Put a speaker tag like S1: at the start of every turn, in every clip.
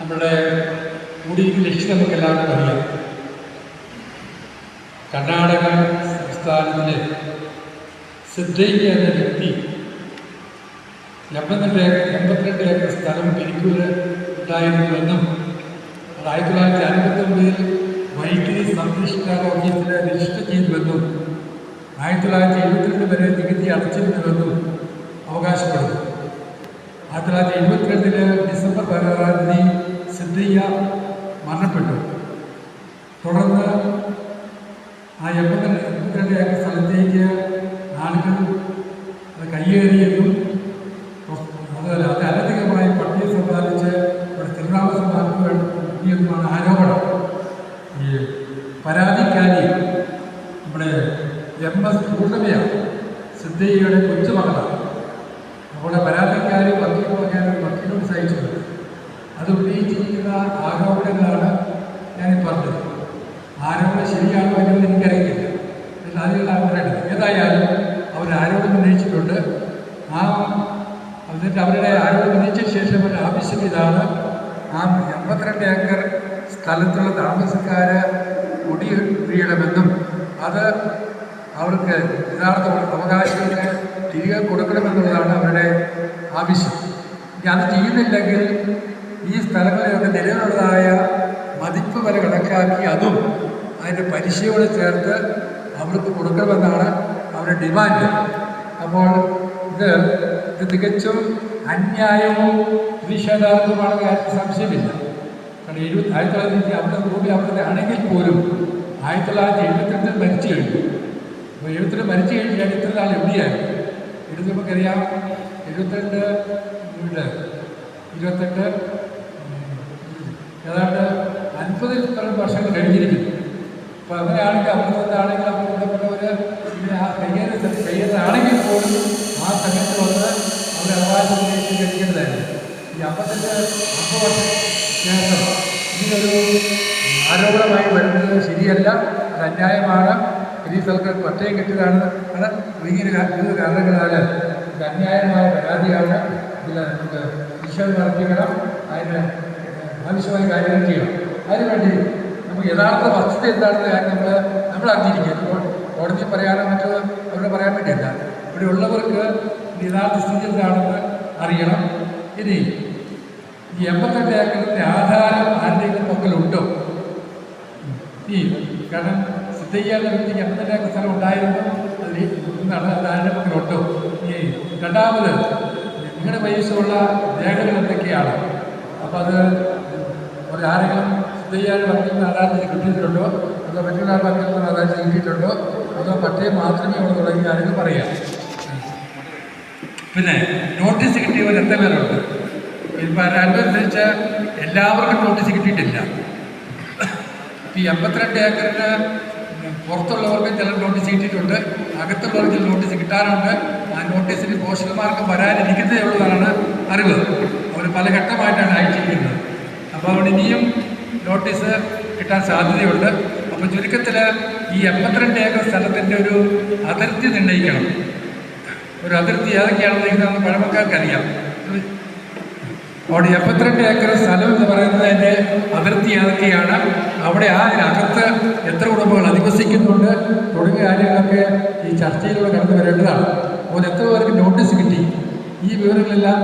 S1: നമ്മുടെ കൂടിയിരിക്കുന്ന ലക്ഷ്യം നമുക്ക് എല്ലാവർക്കും അറിയാം. കർണാടക സംസ്ഥാനത്തിലെ സിദ്ധയ്യ എന്ന വ്യക്തി എൺപത്തിരണ്ട് ഏക്കർ എൺപത്തിരണ്ട് ഏക്കർ സ്ഥലം പിരിക്കൂര് ഉണ്ടായിരുന്നുവെന്നും അത് ആയിരത്തി തൊള്ളായിരത്തി അൻപത്തി ഒമ്പതിൽ വൈദ്യുതി സംരക്ഷിക്കാർ ഓഫീസിൽ രജിസ്റ്റർ ചെയ്തുവെന്നും ആയിരത്തി തൊള്ളായിരത്തി എഴുപത്തിരണ്ട് വരെ നികുതി അടച്ചിരുന്നുവെന്നും അവകാശപ്പെടുന്നു. ആയിരത്തി തൊള്ളായിരത്തി എഴുപത്തിരണ്ടിൽ ഡിസംബർ പതിനാറാം തീയതി സിദ്ധയ്യ മരണപ്പെട്ടു. തുടർന്ന് ആ എൺപത്തിരണ്ട് എൺപത്തിരണ്ട് ഏക്കർ സ്ഥലത്തേക്ക് ആളുകൾ അത് കയ്യേറിയെന്നും അതുപോലെ അത് അനധികമായി പട്ടിക സമ്പാദിച്ച് ഇവിടെ തിരുനാമസം നടത്തുകയെന്നുമാണ് ആരോപണം ഈ പരാതിക്കാരി നമ്മുടെ എം എസ് പൂർണമയാണ് സിദ്ധയ്യയുടെ കൊച്ചുമകളാണ് അപ്പോൾ പരാതിക്കാരി ഒരു വക്കീലോട് സഹിച്ചത് അത് ഉന്നയിച്ചിരിക്കുന്ന ആരോപണങ്ങളാണ് ഞാൻ പറഞ്ഞത്. ആരോപണം ശരിയാണോ എന്നത് എനിക്കറിയില്ല പക്ഷേ അതിലാണ് പറയേണ്ടത് ഏതായാലും അവർ ആരോപണം ഉന്നയിച്ചിട്ടുണ്ട്. ആ എന്നിട്ട് അവരുടെ ആരോപണം ഉന്നയിച്ച ശേഷം അവരുടെ ആവശ്യം ഇതാണ്. ആ എൺപത്തിരണ്ട് ഏക്കർ സ്ഥലത്തുള്ള താമസക്കാര് കുടിയേറിയണമെന്നും അത് അവർക്ക് യഥാർത്ഥ അവകാശങ്ങൾ തിരികെ കൊടുക്കണമെന്നുള്ളതാണ് അവരുടെ ആവശ്യം. ഇനി അത് ചെയ്യുന്നില്ലെങ്കിൽ ഈ സ്ഥലങ്ങളിലൊക്കെ നിലവിലുള്ളതായ മതിപ്പ് വരെ കണക്കാക്കി അതും അതിന്റെ പലിശയോട് ചേർത്ത് അവർക്ക് കൊടുക്കണമെന്നാണ് അവരുടെ ഡിമാൻഡ്. അപ്പോൾ ഇത് ഇത് തികച്ചും അന്യായവും നിഷേധാത്മകமான സംശയമില്ല. കാരണം എഴുപത്തി ആയിരത്തി തൊള്ളായിരത്തി അമ്പത് ഭൂമി അവിടുത്തെ ആണെങ്കിൽ പോലും ആയിരത്തി തൊള്ളായിരത്തി എഴുപത്തിരണ്ടിൽ മരിച്ചു കഴിഞ്ഞു. അപ്പോൾ എഴുപത്തിരണ്ട് മരിച്ചു കഴിഞ്ഞാൽ ഇത്ര നാൾ എവിടെയായിരുന്നു എഴുപത്തി നമുക്കറിയാം എഴുപത്തിരണ്ട് ഇവിടെ ഇരുപത്തെട്ട് ഏതാണ്ട് അൻപതിൽ പരം വർഷങ്ങൾ കഴിഞ്ഞിരിക്കുന്നു. അപ്പോൾ അങ്ങനെയാണെങ്കിൽ അവിടെ നിന്നാണെങ്കിൽ അവർ ബന്ധപ്പെട്ടവർ ഇങ്ങനെ ആ കയ്യേറി പോലും ആ സമയത്ത് വന്ന് അവരെ അവകാശം കഴിക്കേണ്ടതായിരുന്നു. ഈ അമ്പത്തിന്റെ അമ്പത് വർഷം ശേഷം ഇങ്ങനൊരു ആരോപണമായി വരുന്നത് ശരിയല്ല അത് അന്യായമാണ്. പോലീസ് സ്ഥലത്ത് പട്ടയം കെട്ടിയതാണ്. ആണ് ഇങ്ങനെ ഇത് കാരണങ്ങളാൽ ഇത് അന്യായമായ പരാതിയാണ്. ഇതിൽ നമുക്ക് നിഷേധം നടത്തിക്കണം. അതിന് ആവശ്യമായ കാര്യങ്ങൾ ചെയ്യണം. അതിനുവേണ്ടി നമുക്ക് യഥാർത്ഥ വസ്തുത എന്താണെന്ന് കാര്യം നമ്മൾ നമ്മൾ അറിഞ്ഞിരിക്കുക ഇപ്പോൾ കോടതി പറയാനോ മറ്റോ അവരോട് പറയാൻ വേണ്ടിയല്ല. ഇവിടെ ഉള്ളവർക്ക് യഥാർത്ഥ സ്ഥിതി എന്താണെന്ന് അറിയണം. ഇനി ഈ എൺപത്തെട്ട് ഏക്കറിന്റെ ആധാരം ആരുടെയെങ്കിലും പക്കലുണ്ടോ? ഈ കാരണം സിദ്ധയ്യ വ്യക്തിക്ക് എൺപത്തെട്ട് ഏക്കർ സ്ഥലം ഉണ്ടായിരുന്നു. അതിൽ നിന്നാണ് ആരുടെ പക്കലുണ്ടോ? ഈ രണ്ടാമത് നിങ്ങളുടെ വയസ്സുള്ള രേഖകൾ എന്തൊക്കെയാണ്? അപ്പോൾ അത് ഒരു ആരെങ്കിലും സിദ്ധയ്യാരുടെ പക്കൽ നിന്ന് ആധാരം കിട്ടിയിട്ടുണ്ടോ? അതോ മറ്റുള്ള പക്കൽ നിന്ന് കിട്ടിയിട്ടുണ്ടോ? അതോ പട്ടയം മാത്രമേ ഉള്ളൂ തുടങ്ങിയ ആരെങ്കിലും പറയാം. പിന്നെ നോട്ടീസ് കിട്ടിയവർ എത്ര പേരുണ്ട്? ഇപ്പം അനുസരിച്ച് എല്ലാവർക്കും നോട്ടീസ് കിട്ടിയിട്ടില്ല. ഈ എൺപത്തിരണ്ട് ഏക്കറിന് പുറത്തുള്ളവർക്ക് ചില നോട്ടീസ് കിട്ടിയിട്ടുണ്ട്. അകത്തുള്ളവർക്ക് ചില നോട്ടീസ് കിട്ടാറുണ്ട്. ആ നോട്ടീസിന് പോഷകമാർക്ക് വരാനിരിക്കുന്നതേ ഉള്ളതാണ് അറിവ് അവർ പല ഘട്ടമായിട്ടാണ് അയച്ചിരിക്കുന്നത്. അപ്പോൾ അവിടെ ഇനിയും നോട്ടീസ് കിട്ടാൻ സാധ്യതയുണ്ട്. അപ്പോൾ ചുരുക്കത്തിൽ ഈ എൺപത്തിരണ്ട് ഏക്കർ സ്ഥലത്തിന്റെ ഒരു അതിർത്തി നിർണയിക്കണം. ഒരു അതിർത്തി ഏതൊക്കെയാണെന്ന് പഴമക്കാർക്ക് പഴമക്കാർക്കറിയാം. അവിടെ എൺപത്തിരണ്ട് ഏക്കർ സ്ഥലം എന്ന് പറയുന്നതിന്റെ അതിർത്തി ഏതൊക്കെയാണ്? അവിടെ ആ അകത്ത് എത്ര കുടുംബങ്ങൾ അധിവസിക്കുന്നുണ്ട്? തുടങ്ങിയ കാര്യങ്ങളൊക്കെ ഈ ചർച്ചയിലൂടെ കടന്നു വരേണ്ടതാണ്. അതുപോലെ എത്ര പേർക്ക് നോട്ടീസ് കിട്ടി? ഈ വിവരങ്ങളെല്ലാം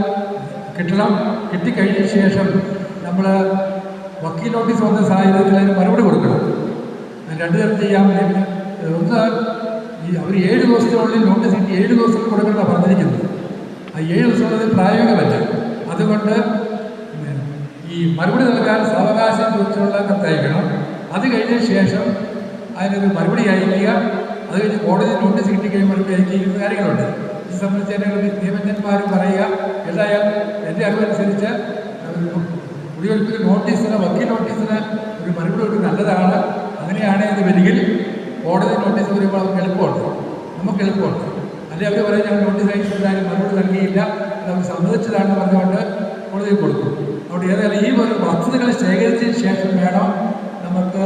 S1: കിട്ടണം. കിട്ടിക്കഴിഞ്ഞ ശേഷം നമ്മൾ വക്കീൽ നോട്ടീസ് വന്ന സാഹചര്യത്തിൽ അതിന് മറുപടി കൊടുക്കണം. രണ്ടു തരം ചെയ്യാൻ ഒന്ന് ഈ അവർ ഏഴ് ദിവസത്തിനുള്ളിൽ നോട്ടീസ് കിട്ടി. ഏഴ് ദിവസം കൊടുക്കണം പറഞ്ഞിരിക്കുന്നത്. ആ ഏഴ് ദിവസമുള്ളത് പ്രായോഗികമല്ല. അതുകൊണ്ട് ഈ മറുപടി നൽകാൻ സാവകാശം ചോദിച്ചുള്ള കത്തയക്കണം. അത് കഴിഞ്ഞ ശേഷം അതിനൊരു മറുപടി അയക്കുക അത് കഴിഞ്ഞ് കോടതി നോട്ടീസ് കിട്ടിക്കഴിഞ്ഞ് മറുപടി അയക്കുന്ന കാര്യങ്ങളുണ്ട്. ഇത് സംബന്ധിച്ച് ഒരു നിയമജ്ഞന്മാർ പറയുക എന്തായാലും എന്റെ അറിവനുസരിച്ച് കുടിയൊഴിപ്പിക്കൽ നോട്ടീസിന് വക്കീൽ നോട്ടീസിന് ഒരു മറുപടി കൊടുക്കുന്നത് നല്ലതാണ്. അങ്ങനെയാണ് ഇത് വരികിൽ കോടതി നോട്ടീസ് വരുമ്പോൾ അവർക്ക് എളുപ്പമുണ്ട്. നമുക്ക് എളുപ്പമുണ്ട്. അല്ലെങ്കിൽ അവർ പറയും ഞാൻ നോട്ടീസ് അയച്ചിട്ടുണ്ടായാലും മറുപടി നൽകിയില്ല. അവർ സമ്മതിച്ചതാണെന്ന് പറഞ്ഞുകൊണ്ട് കോടതിയിൽ കൊടുക്കും അതുകൊണ്ട് ഏതായാലും ഈ ഒരു വസ്തുതകൾ ശേഖരിച്ചതിന് ശേഷം വേണം നമുക്ക്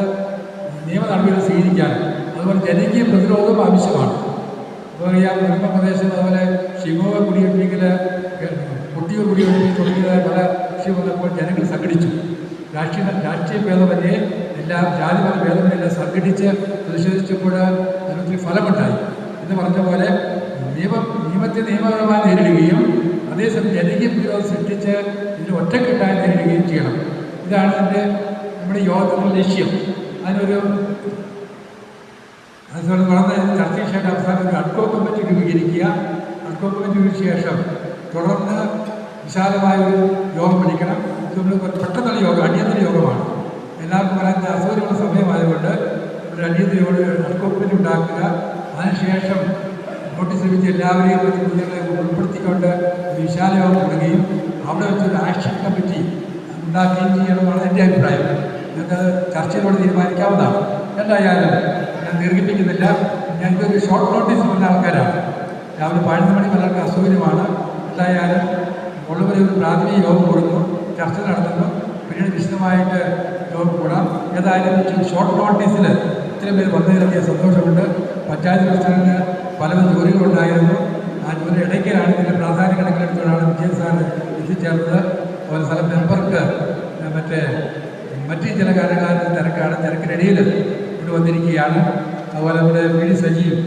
S1: നിയമ നടപടികൾ സ്വീകരിക്കാൻ. അതുപോലെ ജനകീയ പ്രതിരോധം ആവശ്യമാണ്. ഇപ്പോൾ ഈ പ്രദേശം അതുപോലെ ശിവ കുടിയൊഴിപ്പിക്കൽ കുട്ടികൾ കുടിയൊഴിപ്പിക്കൽ തുടങ്ങിയതായ പല വിഷയം വന്നപ്പോൾ ജനങ്ങൾ സംഘടിച്ചു. രാഷ്ട്രീയ രാഷ്ട്രീയ ഭേദമന്യേ എല്ലാ ജാതിപര ഭേദമന്യെല്ലാം സംഘടിച്ച് പ്രതിഷേധിച്ചപ്പോൾ അതിനൊത്തിരി ഫലമുണ്ടായി. എന്ന് പറഞ്ഞ പോലെ നിയമം നിയമത്തെ നിയമപരമായി നേരിടുകയും അതേസമയം ജനകീയ പ്രതിരോധം സൃഷ്ടിച്ച് ഇതിന് ഒറ്റക്കെട്ടായി നേരിടുകയും ചെയ്യണം. ഇതാണ് ഇതിന്റെ നമ്മുടെ യോഗത്തിന്റെ ലക്ഷ്യം. അതിനൊരു അതുപോലെ വളർന്ന ചർച്ചയ്ക്ക് അവസാനം അഡ്കോ കമ്മിറ്റി രൂപീകരിക്കുക. അഡ്കോ കമ്മിറ്റിക്ക് ശേഷം തുടർന്ന് വിശാലമായ ഒരു യോഗം വിളിക്കണം ഇത് നമ്മൾ പെട്ടെന്നുള്ള യോഗം അടിയന്തര യോഗമാണ്. എല്ലാവർക്കും പറയാൻ അസൗകര്യമുള്ള സമയമായതുകൊണ്ട് ഒരു അടിയന്തര യോഗം അഡ്കോ കമ്മിറ്റി ഉണ്ടാക്കുക. അതിനുശേഷം നോട്ടീസ് ലഭിച്ച എല്ലാവരെയും പ്രതിനിധികളെ ഉൾപ്പെടുത്തിക്കൊണ്ട് ഒരു വിശാല യോഗം തുടങ്ങുകയും അവിടെ വെച്ചൊരു ആക്ഷൻ കമ്മിറ്റി ഉണ്ടാക്കുകയും ചെയ്യണമെന്നാണ് എന്റെ അഭിപ്രായം. നിങ്ങൾക്ക് ചർച്ചയിലൂടെ തീരുമാനിക്കാവുന്നതാണ്. എന്തായാലും ഞാൻ ദീർഘിപ്പിക്കുന്നില്ല. ഞങ്ങൾക്കൊരു ഷോർട്ട് നോട്ടീസ് വന്ന ആൾക്കാരാണ്. രാവിലെ പതിനൊന്ന് മണി പലർക്ക് അസൗകര്യമാണ്. എന്തായാലും ഉള്ളവരെ ഒരു പ്രാഥമിക യോഗം കൊടുക്കുന്നു. ചർച്ച നടത്തുന്നു. പിന്നീട് വിശദമായിട്ട് യോഗം കൂടാം. ഏതായാലും ഷോർട്ട് നോട്ടീസിൽ ഇത്രയും പേര് വന്നതിലൊക്കെ സന്തോഷമുണ്ട്. പഞ്ചായത്ത് പ്രസിഡന്റിന് പലവിധ ജോലികളുണ്ടായിരുന്നു. ആ ജോലി ഇടയ്ക്കലാണ്. ഇതിന്റെ പ്രാധാന്യ കണക്കിലെടുത്തുകൊണ്ടാണ് വിജയൻ സാർ എത്തിച്ചേർന്നത്. അതുപോലെ സ്ഥലം മെമ്പർക്ക് മറ്റേ മറ്റ് ചില കാര്യങ്ങളുടെ തിരക്കാണ്. തിരക്കിനിടയിൽ ഇവിടെ വന്നിരിക്കുകയാണ്. അതുപോലെ നമ്മുടെ പി ഡി സജീവ്.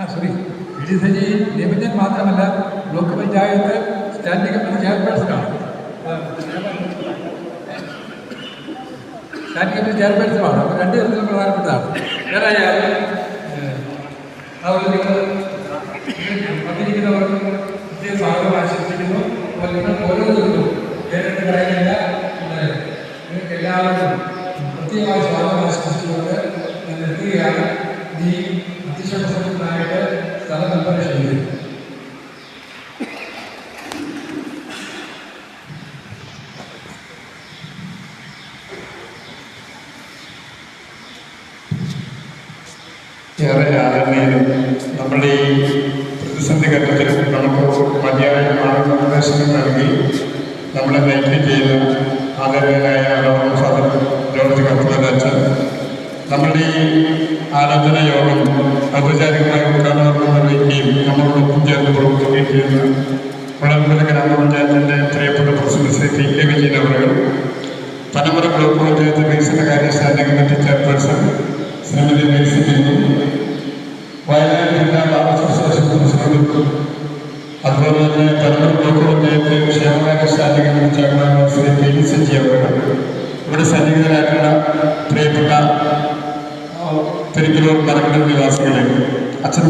S1: ആ സോറി പി ഡി സജീവ് നിയമജൻ മാത്രമല്ല ബ്ലോക്ക് പഞ്ചായത്ത് സ്റ്റാൻഡിംഗ് കമ്മിറ്റി ചെയർപേഴ്സണാണ്. സ്റ്റാൻഡിംഗ് കമ്മിറ്റി ചെയർപേഴ്സണാണ് അപ്പോൾ രണ്ട് തരത്തിലും പ്രധാനപ്പെട്ടതാണ്. ഏതായാലും അതുപോലെ നിങ്ങൾ വന്നിരിക്കുന്നവർക്ക് പ്രത്യേക സ്വാഗതം ആശംസിക്കുന്നു. അപ്പോൾ നിങ്ങൾ ഓരോരുത്തർക്കും നേരിട്ട് പറയുന്നില്ല നിങ്ങൾക്ക് എല്ലാവർക്കും പ്രത്യേകമായി സ്വാഗതം ആശംസിച്ചുകൊണ്ട് ഞാൻ നിർത്തുകയാണ്.
S2: നമ്മുടെ ഈ പ്രതിസന്ധി ഘട്ടത്തിൽ നമുക്ക് മതിയായ മാർഗനിർദ്ദേശങ്ങൾ നൽകി. നമ്മളെ നയിക്കുകയും ചെയ്ത ആദരണീയനായ ഡോക്ടർ ഫാദർ ജോർജ് കപ്പുവരച്ചൻ നമ്മുടെ ഈ ആലോചന യോഗം ഔപചാരികമായി ഉദ്ഘാടനം നിർവഹിക്കുകയും നമ്മളോടൊപ്പം ചേർന്ന് പ്രവർത്തിക്കുകയും ചെയ്യുന്ന വളർമ്പല ഗ്രാമപഞ്ചായത്തിന്റെ അതുപോലെ തന്നെ കണ്ണൂർ ബ്ലോക്ക് പഞ്ചായത്ത് ക്ഷേമകാര്യ standing committee chairman Shri K D Saji അവരുടെ ഇവിടെ സന്നിഹിതരായിട്ടുള്ള പ്രിയപ്പെട്ട പെരിക്കലൂർ മരക്കടൽ നിവാസികളെ. അച്ഛൻ